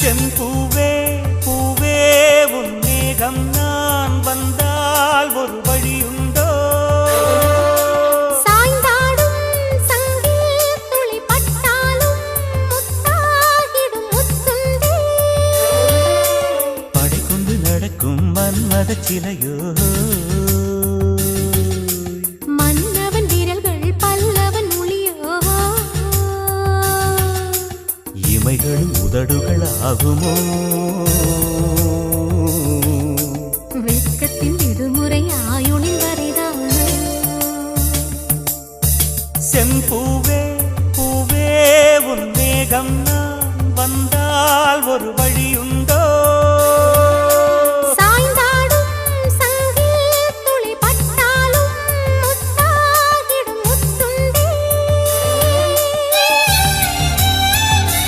செம்பூவே பூவே உன் மேகம் நான் வந்தால் ஒரு வழியுண்டோ? சாய்ந்தாடும் சங்கில் துளி பட்டாலும் முத்தாகிடும் முத்துண்டே படை கொண்டு நடக்கும் மன்மத சிலையோ? இமைகளும் உதடுகள் ஆகுமோ வெட்கத்தின் விடுமுறை ஆயுளின் வரைதானோ? செம்பூவே பூவே உன் மேகம் நான் வந்தால் ஒரு வழியுண்டோ